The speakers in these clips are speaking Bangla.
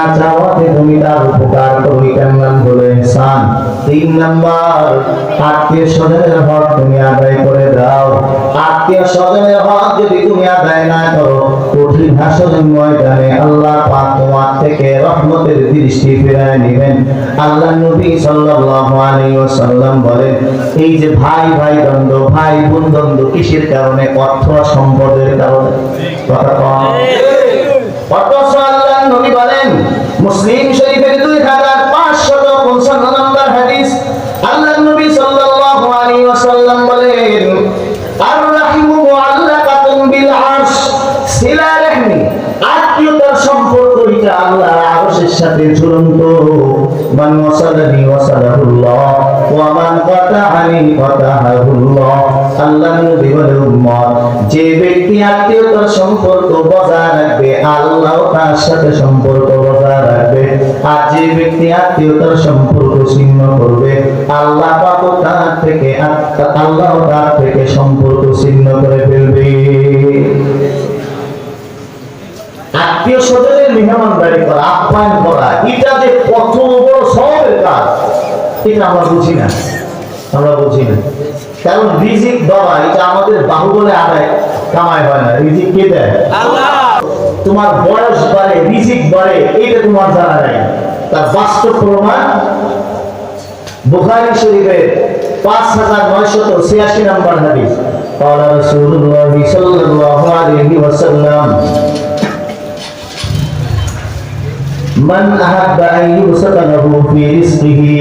না চাওয়াতে তুমি তার উপকার হলো ইহসান তিন নাম্বার আত্মীয় স্বজনের হক তুমি আদায় করে দাও। আত্মীয় স্বজনের হক যদি তুমি আদায় না করো কঠিন হাসরের ময়দানে আল্লাহ পাক তোমার থেকে রহমতের দৃষ্টি ফিরায় নেবেন। আল্লাহ নবী সাল্লাল্লাহু আলাইহি ওয়াসাল্লাম বলেন এই যে ভাই ভাই দ্বন্দ্ব ভাই বোন দ্বন্দ্ব কিসের কারণে? অর্থ সম্পদের কারণে। কথা কম অথচ নবী বলেন, মুসলিম শরীফের দুই হাজার পাঁচশত পঞ্চান্ন নম্বর হাদিস আল্লাহ নবী সাল্লাল্লাহু আলাইহি ওয়াসাল্লাম বলেন আর রাহিমু মুআল্লাকাতুন বিল আরশ সিলা রাহমি আত্মীয়তার সম্পর্ক আল্লাহ সাথে ঝুলন্ত। মান ওয়াসালানি ওয়াসালাহুল্লাহ, ওয়া মান কাতাআনি কাতাআহুল্লাহ আল্লাহ নবী বলে, উম্মত, যে ব্যক্তি আত্মীয়তার সম্পর্ক বজায় রাখবে, আল্লাহ তার সাথে সম্পর্ক বজায় রাখবে। আর যে ব্যক্তি আত্মীয়তার সম্পর্ক ছিন্ন করবে, আল্লাহ পাক তার থেকে আল্লাহ তার থেকে সম্পর্ক ছিন্ন করে ফেলবে। আত্মীয় স্বজনের মেহমানদারি করা আপ্যায়ন করা এটা যে কত বড় সবের কাজ এটা আমরা বুঝি না আমরা বুঝি না কারণ রিজিক বাবা এটা আমাদের বাহুবলে আদায় কামাই হয় না রিজিক কে দেয় তোমার বয়স বাড়ে রিজিক বাড়ে এটা তোমার জানা নাই তার বাস্তব প্রমাণ বুখারী শরীফের পাঁচ হাজার নয়শত ছিয়াশি নম্বর হাদিস قال رسول الله صلى الله عليه وسلم মান আহাব্বা আন ইউসাতা ফি রিজকিহি।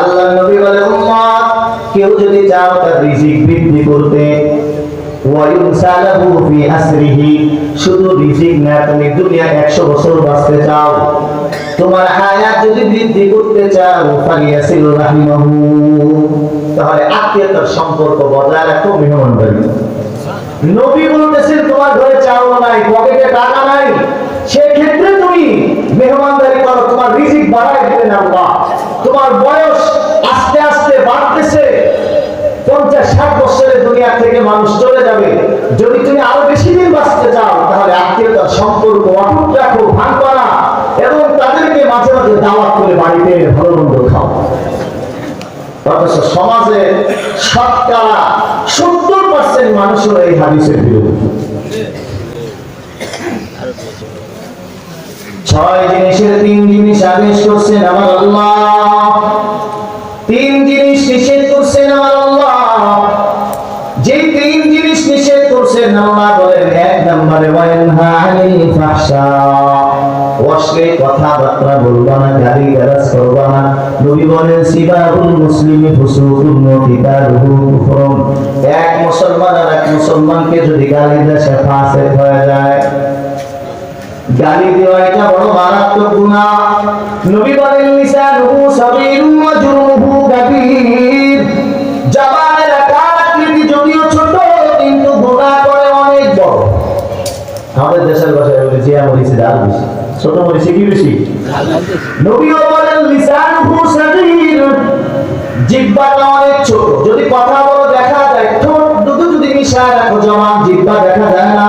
আল্লাহ নবী বলে, উম্মত, কেউ যদি চাও তার রিজিক বৃদ্ধি করতে ওয়ায়ুসালাহু ফি আসরিহি, শুধু রিজিক না, তুমি দুনিয়া 100 বছর বাঁচতে চাও। তোমার হায়াত যদি বৃদ্ধি করতে চাও, ফালিয়াসিল রাহিমাহু। তাহলে আত্মীয়তার সম্পর্ক বজায় রাখো, মেহমানদারি। নবী বলতেছেন, তোমার ঘরে চাউল নাই, পকেটে টাকা নাই। সেক্ষেত্রে তুমি মেহমানদারি করো, তোমার রিজিক বাড়ায় দিবেন আল্লাহ। তোমার বয়স আস্তে আস্তে বাড়তেছে। পঞ্চাশ ষাট দুনিয়া থেকে মানুষ চলে যাবে। যদি তুমি আরও বেশি দিন বাঁচতে চাও, তাহলে আত্মীয়তার সম্পর্ক, অটুট রাখো এবং তাদেরকে মাঝে মাঝে দাওয়াত করে বাড়িতে ভালো মন্দ খাও। অথচ সমাজে শতকরা সত্তর পার্সেন্ট মানুষের এই হাদিসের বিরোধী ছয় জিনিসের তিন জিনিস আদেশ করছেন আমার আল্লাহ। তিন জিনিস নিষেধ করছেন আমার আল্লাহ। যে তিন জিনিস নিষেধ করছেন আল্লাহ বলেন, এক নম্বরে অশ্লীল কথাবার্তা বলবা না, গালি গালাজ করবা না। নবী বলেন, সিবাহুল মুসলিমি ফুসুকুন ওয়া কিতালুহু কুফরুন। এক মুসলমান আর এক মুসলমানকে যদি গালি দেয়, সে ফাসিক হয়ে যায়। গালি দেওয়া এটা বড় মারাত্মক গুনাহ নবী বলেন, লিসানুহু সাগীরুন ওয়া জুরুহু কাবীর জবানের আকার আকৃতি যদিও ছোট, কিন্তু গুনাহ করে অনেক বড়। আমাদের দেশের ভাষায় বলে, জিয়া মরিচে ডাল বেশি, ছোট মরিচে কি বেশি? নবীও বলেন, লিসানুহু সাগীর। জিহ্বাটা অনেক ছোট। যদি কথা বলো দেখা যায়, ঠোঁট দুটো যদি মিশায় রাখো জমান জিহ্বা দেখা যায় না।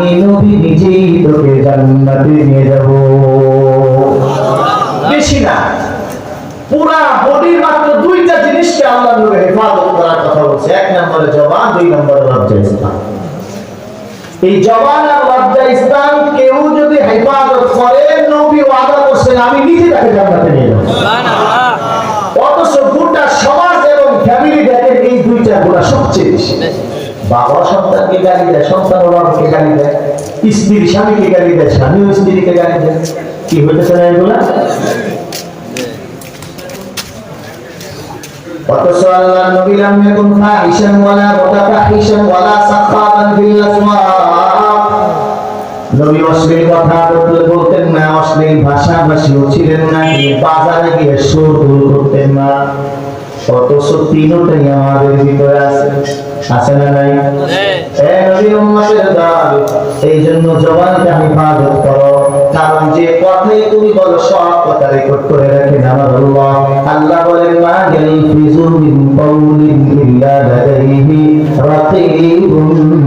আমি নবী নিজেই তোকে জান্নাতে নিয়ে যাব। বেশি না। পুরা বডির মাত্র দুইটা জিনিসকে আল্লাহ নবী হেফাজত করার কথা বলছে। এক নম্বরে জবান, দুই নম্বরে লজ্জা স্থান এই জবান আর লজ্জা স্থান কেউ যদি হেফাজত করে, নবী ওয়াদা করছেন, আমি নিজে তাকে জান্নাতে নিয়ে যাব। অথচ গোটা সমাজ এবং ফ্যামিলি দেখেন এই দুইটা গুণা সবচেয়ে বেশি। বাবা সন্তানকে গালি দেয়, সন্তান বাবাকে গালি দেয় স্ত্রী স্বামীকে গালি দেয়, স্বামীও স্ত্রীকে গালি দেয়। কি হইতেছে না এগুলা? গিয়ে সুর আমাদের ভিতরে আছে। আছে না নাই? দল, এই জন্য জবানকে হেফাজত করো। কারণ যে কথাই তুমি বলো সব কথা রেকর্ড করে রাখেন আমার আল্লাহ। আল্লাহ বলেন মা ইয়ালফিজু মিন কওলিন ইল্লা লাদাইহি রাকিবুন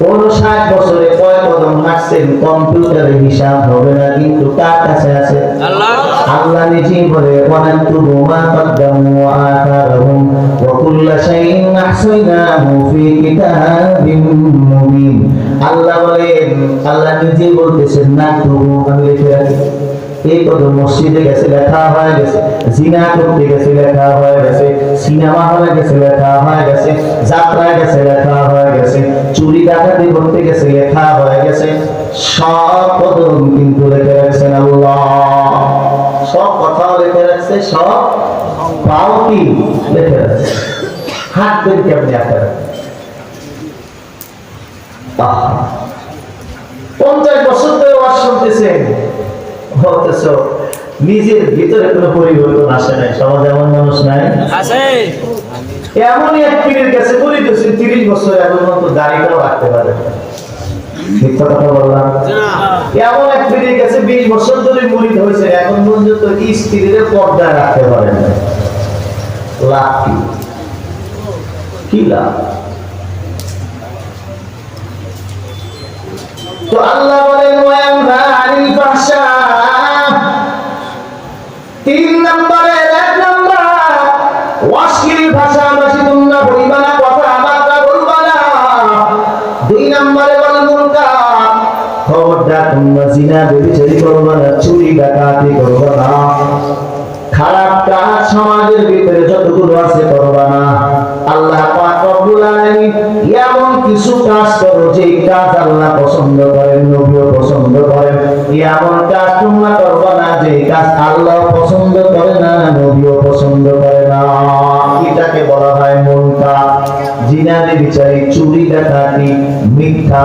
কোন ষাট বছরে কয় কদম হাঁটছেন কম্পিউটারে হিসাব হবে না কিন্তু কার কাছে আছে। আল্লাহ। নিজেই বলে ওয়ানান্তুবু মা কদ্দামু ওয়া আথারহুম ওয়া কুল্লা শাইইন আহসাইনাহু ফি কিতাবিম মুবিন। আল্লাহ বলেন আল্লাহ নিজেই বলতেছেন না তবু আমি লিখে রাখি। এই মসজিদে গেছে লেখা হয়ে গেছে, জিনা করতে গেছে লেখা হয়ে গেছে, সিনেমা হলে গেছে লেখা হয়ে গেছে, যাত্রায় গেছে লেখা হয়ে গেছে, চুরি ডাকাতি করতে গেছে লেখা হয়ে গেছে, সব কদম কিন্তু লেখে রাখছেন আল্লাহ। সব কথাও লিখে রাখছে সব পাও কি রাখছে হাঁটবেন কেমনি আপনারা। পঞ্চাশ বছর ধরে ওয়াজ শুনতেছেন। অথচ নিজের ভিতরে কোনো পরিবর্তন আসে নাই সমাজে এমন মানুষ নাই? এমনই এক পীরের কাছে বলিতেছেন তিরিশ বছর এখন মতো দাড়িটাও রাখতে পারে। মিথ্যা কথা বললাম? এমন এক পীরের কাছে বিশ বছর ধরে মরিত হয়েছে এখন পর্যন্ত স্ত্রীদের পর্দায় রাখতে পারেন না লাভ কি? কি লাভ? তো আল্লাহ জিনা বেবিচারি করবা না, চুরি, ডাকাতি করবা না খারাপ কাজ সমাজের ভিতরে যতগুলো আছে করবা না আল্লাহ পাক রব্বুল আলামিন এমন কিছু কাজ করো যে কাজ আল্লাহ পছন্দ করেন, নবীও পছন্দ করেন। এমন কাজ তোমরা করবা না যে কাজ আল্লাহ পছন্দ করে না, নবীও পছন্দ করে না। এটাকে বলা হয় মনকা জিনারে বিচারি চুরি, ডাকাতি, মিথ্যা।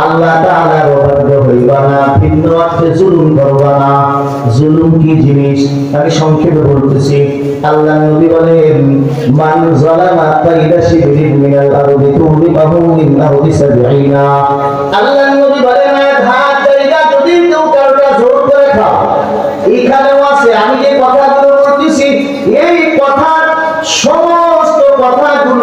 আল্লাহ তাআলার অবাধ্য হইবা না, ভিন্ন অর্থে জুলুম করবা না। জুলুম কি জিনিস? আমি সংক্ষেপে বলতেছি। আল্লাহ নবী বলেন, মান যালামা কাইদা শিবরিন মিনাল আরদি তুবিবাহু মিন আরদি সাবঈনা। আল্লাহ নবী বলেন এখানেও আছে, আমি যে কথাগুলো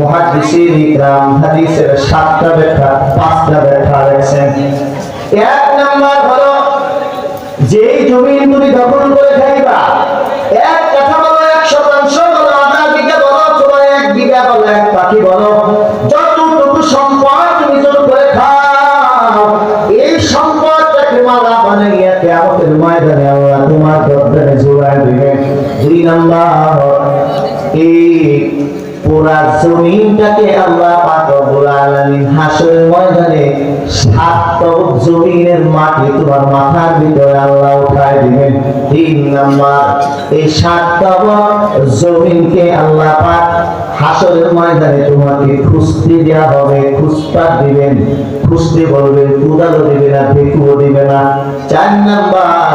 মুহাদ্দিসিন ইকরাম হাদিসের সাতটা ব্যাখ্যা, পাঁচটা ব্যাখ্যা রেখেছেন এক নাম্বার হলো, যেই জমি তুমি দখল করে খাইবা এক কথা বলো, এক শতাংশ বলো আধা বিঘা বলো, তোমার এক বিঘা বলো, এক পাখি বলো। জমিনটাকে আল্লাহ পাক রব্বুল আলামিন হাসরের ময়দানে জমিনের মাটি তোমার মাথার ভিতরে আল্লাহ উঠায় দিবেন। তিন নাম্বার, এই জমিনকে আল্লাহ পাক হাসরের ময়দানে তোমাকে খুঁজতে দেওয়া হবে খুঁজপাত দিবেন। খুঁজতে বলবেন, কুদালও দিবে না, ভেকুও দিবে না। চার নাম্বার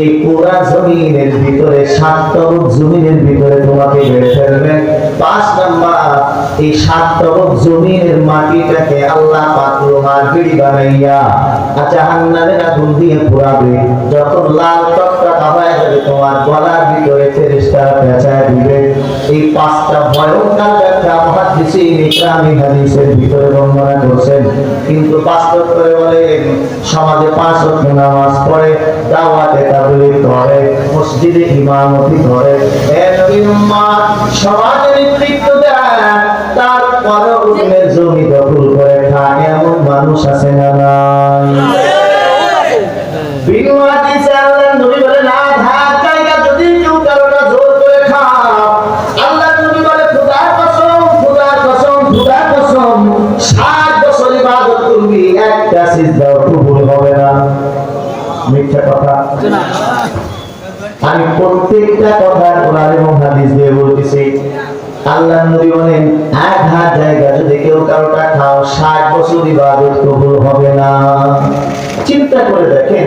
এই পুরা জমিনের ভিতরে, সাত জমিনের ভিতরে তোমাকে বের ফেলবেন পাঁচ নাম্বার, এই সাত তরফ জমিনের মাটিটাকে আল্লাহ পাক লোহার বিড়ি বানাইয়া জাহান্নামের আগুন দিয়ে পুরাবে। যখন লাল টকটকা হয়ে যাবে তোমার গলার ভিতরে ফেরেশতারা পেঁচায় দিবে। এই পাঁচটা ভয়ঙ্কর ব্যাখ্যা ইকরামি হাদিসের ভিতরে বর্ণনা করছেন। কিন্তু বাস্তব করে বলেন সমাজে পাঁচ ওয়াক্ত নামাজ পড়ে দাওয়াতে তাবলীগ করে মসজিদে ইমামতি করে নবীর সমাজে নেতৃত্ব দেয় তারপরে অন্যের জমি দখল করে খায়। এমন মানুষ আছে না নাই? আমি প্রত্যেকটা কথা কোরআন এবং হাদিস দিয়ে বলতেছি। আল্লাহ নবী বলেন, এক হাত জায়গা যদি কেউ কারোটা খাও, ষাট বছর ইবাদত কবুল হবে না। চিন্তা করে দেখেন।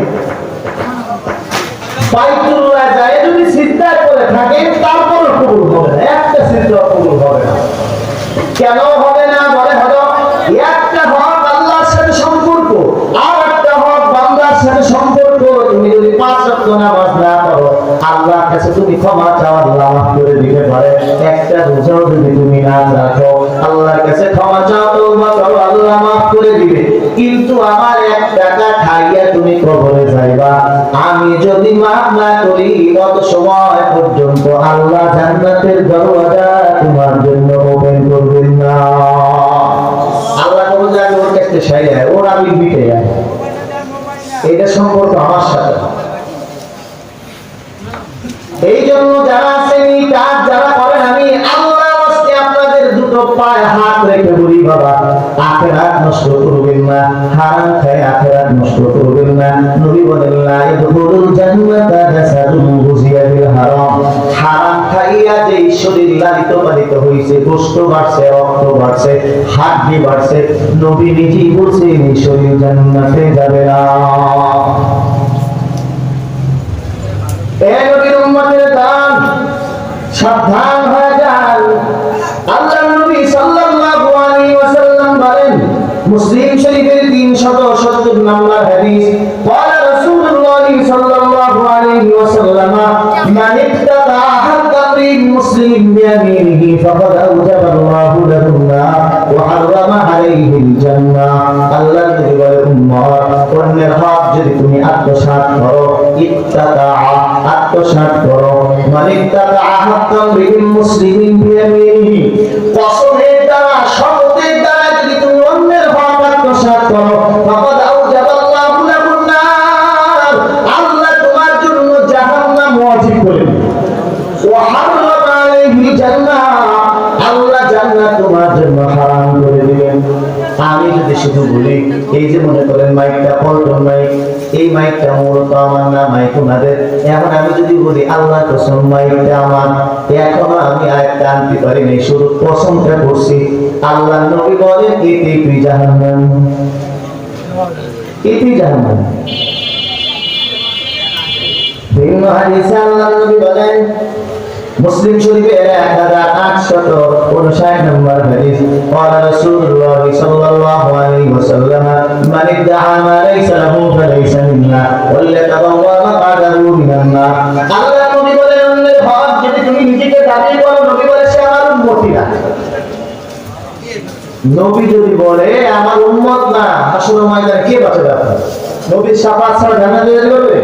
বাইতুল্লাহ যায়, যদি চিন্তা করে থাকেন তারপরও কবুল হবে না। একটা চিন্তা কবুল হবে না। কেন হবে না? বলে হলো, একটা হক আল্লাহর সাথে সম্পর্ক, আর একটা হক বান্দার সাথে সম্পর্ক। কাছে তুমি করে তুমি না আল্লাহ করে দিবে। কিন্তু আমার এক আমি যদি না করি কত সময় পর্যন্ত আল্লাহ জান্নাতের দরওয়াজা তোমার জন্য ওপেন করবেন না। আল্লাহ যাকে ওর কাছে ওর আমি মিটে যায়। এটা সম্পর্ক আমার সাথে। জন্য যারা আছেন এই কাজ যারা করেন, আমি আল্লাহ আজকে আপনাদের দুটো পায়ে হাত রেখে বলি, বাবা, আখেরাত নষ্ট করবেন না, হারাম খায় আখেরাত নষ্ট করবেন না। নবী বলেন, লা ইয়াদখুলুল জান্নাতা জাসাদুন গুজিয়া বিল হারাম। হারাম খাইয়া যে শরীর লালিত পালিত হইছে, গোশত বাড়ছে, রক্ত বাড়ছে, হাড্ডি বাড়ছে, নবী নিজেই বলছেন, এই শরীর জান্নাতে যাবে না। এ নবীর উম্মতের দান সাবধান হয়ে যান আল্লাহ নবী সাল্লাল্লাহু আলাইহি ওয়াসাল্লাম বলেন মুসলিম শরীফের 370 নম্বর হাদিস قال رسول الله صلى الله عليه وسلم من اتقى حق امرئ مسلم بيمينه فقد اوجب الله له النار وحرم عليه الجنه আল্লাহ নবী বলে উম্মত অন্যের হক যদি তুমি আত্মসাৎ করো ইত্তাকা আত্মসাৎ করো। মানে ইত্তাকা হাক্কাম বিল মুসলিমিন বিয়ামিনিহি কসমের দ্বারা, শপথের দ্বারা যদি তুমি অন্যের হক আত্মসাৎ করো ফাকাদ আমি যদি শুধু বলি, এই যে মনে করেন মাইকটা পল্টন মাইক এই মাইকটা মূলত আমার না, মাইক ওনাদের। এখন আমি যদি বলি, আল্লাহ কসম, মাইকটা আমার। এখনও আমি আরেকটা আনতে পারি নাই, শুধু কসমটা করছি আল্লাহ নবী বলেন এতে তুই জাহান্নাম। এতে জাহান্নাম। ভিন্ন হাদিসে আল্লাহ নবী বলেন মুসলিম শরীফের এক হাজার আটশত উনষাট নম্বর হাদিস قال رسول الله صلى الله عليه وسلم من ادعى ما ليس له فليس منا وليتبوأ مقعده من النار আল্লাহ নবী বলেন অন্যের হক যদি তুমি নিজেকে দাবি করো নবী বলে সে আমার উম্মতি না নবী যদি বলে আমার উম্মত না হাসুর ময়দানে কে বাঁচাবে আপনার নবীর সাফাত ছাড়া জানা দিয়ে যাবে